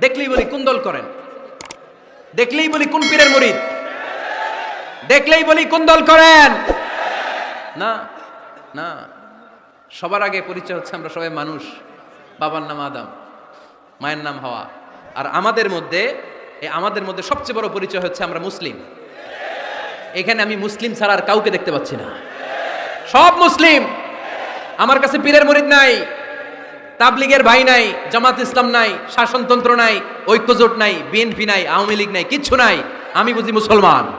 দেখলেই বলি কোন দল করেন? দেখলেই বলি কোন পীরের মরিদ দেখলেই বলি কোন দল করেন? না না। সবার আগে পরিচয় হচ্ছে আমরা সবাই মানুষ। বাবার নাম আদম, মায়ের নাম হাওয়া। আর আমাদের মধ্যে এই আমাদের মধ্যে সবচেয়ে বড় পরিচয় হচ্ছে আমরা মুসলিম। এখানে আমি মুসলিম ছাড়া আর কাউকে দেখতে পাচ্ছি না। সব মুসলিম। আমার কাছে পীরের মরিদ নাই। তাবলিগের ভাই নাই, জামাত ইসলাম নাই, শাসনতন্ত্র নাই, ঐক্যজোট নাই, বিএনপি নাই, আওয়ামী লীগ নাই, কিচ্ছু নাই। আমি বুঝি মুসলমান।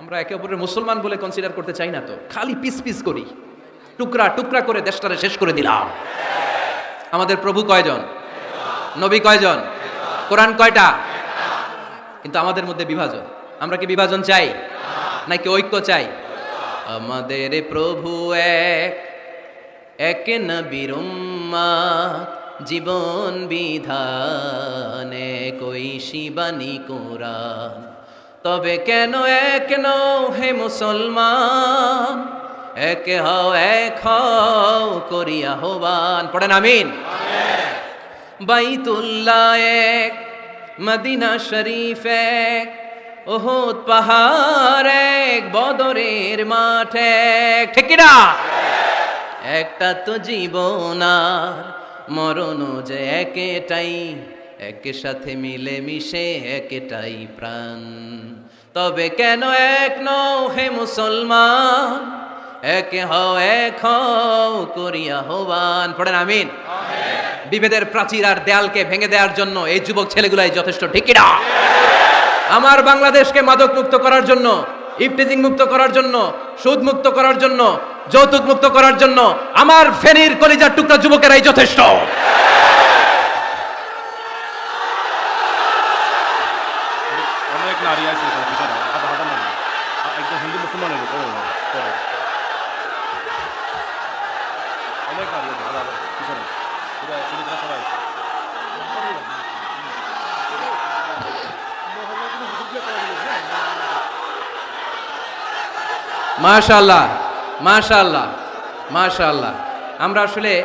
আমরা একে অপরের মুসলমান বলে কনসিডার করতে চাই না তো। খালি পিস পিস করি। টুকরা টুকরা করে দেশটারে শেষ করে দিলাম। আমাদের প্রভু কয়জন? নবী কয়জন? কোরআন কয়টা? কিন্তু আমাদের মধ্যে বিভাজন। আমরা কি বিভাজন চাই? নাকি ঐক্য চাই? আমাদের প্রভু এক এক নবীর জীবন বিধানে কই শিবানী কোরআন। তবে কেন এক নও হে মুসলমান? এক হও এক হও করিয়া হবান পড়েন, আমিন। বাইতুল্লাহ এক, মদিনা শরীফ এক ওহদ পাহাড় এক, বদরের মাঠ এক। ঠিক না একটা তো জীবন আর মরণ যে একেটাই একে সাথে মিলে মিশে একেটাই প্রাণ। তবে কেন এক নও হে মুসলমান একে হও এক হও করিয়া হবান পড়েন আমিন। বিভেদের প্রাচীর আর দেয়ালকে ভেঙে দেওয়ার জন্য এই যুবক ছেলেগুলাই যথেষ্ট ঠিকিরা আমার বাংলাদেশকে মাদক মুক্ত করার জন্য ইফটিজিং মুক্ত করার জন্য, সুদ মুক্ত করার জন্য, যৌতুক মুক্ত করার জন্য আমার ফেনীর কলিজার টুকরা যুবকেরাই যথেষ্ট। অনেক নারী আছে এখানে পিছনে হাজার হাজার নারী আর একজন হিন্দু মুসলমানের উপর করে অনেক নারী আছে হাজার হাজার পিছনে পুরো ছেলেরা সবাই আছে মাশাআল্লাহ মাশাআল্লাহ মাশাআল্লাহ। আমরা আসলে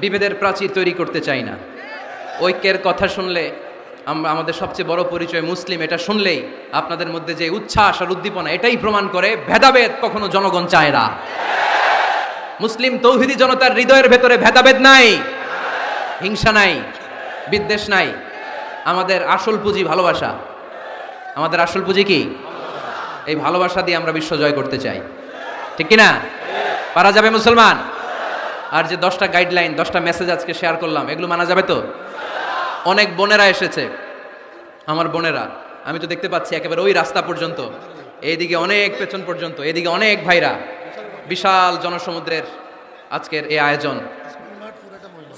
বিভেদের প্রাচীর তৈরি করতে চাই না। ঐক্যের কথা শুনলে আমরা আমাদের সবচেয়ে বড় পরিচয় মুসলিম, এটা শুনলেই আপনাদের মধ্যে যে উচ্ছ্বাস আর উদ্দীপনা, এটাই প্রমাণ করে ভেদাভেদ কখনো জনগণ চায় না। মুসলিম তৌহিদি জনতার হৃদয়ের ভেতরে ভেদাভেদ নাই, হিংসা নাই, বিদ্বেষ নাই। আমাদের আসল পুঁজি ভালোবাসা। আমাদের আসল পুঁজি কি? এই ভালোবাসা দিয়ে আমরা বিশ্ব জয় করতে চাই। ঠিক কি না পারা যাবে মুসলমান? আর যে দশটা গাইডলাইন দশটা মেসেজ আজকে শেয়ার করলাম, এগুলো মানা যাবে তো? অনেক বোনেরা এসেছে। আমার বোনেরা, আমি তো দেখতে পাচ্ছি একেবারে ওই রাস্তা পর্যন্ত, এইদিকে অনেক পেছন পর্যন্ত এদিকে অনেক ভাইরা। বিশাল জনসমুদ্রের আজকের এই আয়োজন।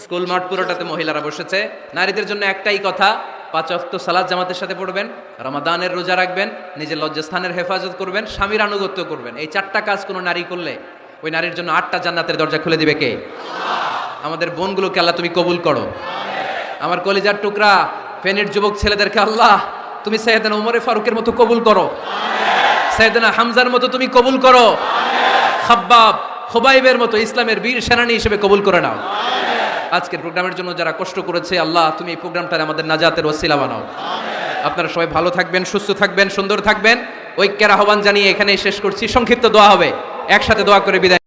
স্কুল মাঠ পুরোটাতে মহিলারা বসেছে। নারীদের জন্য একটাই কথা পাঁচ অক্ত সালাদ জামাতের সাথে পড়বেন, রমাদানের রোজা রাখবেন, নিজের লজ্জাস্থানের হেফাজত করবেন, স্বামীর আনুগত্য করবেন। এই চারটা কাজ কোনো নারী করলে ওই নারীর জন্য আটটা জান্নাতের দরজা খুলে দিবে কে? আমাদের বোনগুলোকে আল্লাহ তুমি কবুল করো। আমার কলিজার টুকরা, ফেনের যুবক ছেলেদেরকে আল্লাহ তুমি সৈয়দানা উমরে ফারুকের মতো কবুল করো। সৈয়দানা হামজার মতো তুমি কবুল করো। খাব্বাব, খোবাইবের মতো ইসলামের বীর সেনানী হিসেবে কবুল করে নাও। আজকের প্রোগ্রামের জন্য যারা কষ্ট করেছে আল্লাহ তুমি এই প্রোগ্রামটা আমাদের নাজাতের ওসিলা বানাও। আপনারা সবাই ভালো থাকবেন সুস্থ থাকবেন সুন্দর থাকবেন। ঐক্যের আহ্বান জানিয়ে এখানে শেষ করছি। সংক্ষিপ্ত দোয়া হবে। একসাথে দোয়া করে বিদায়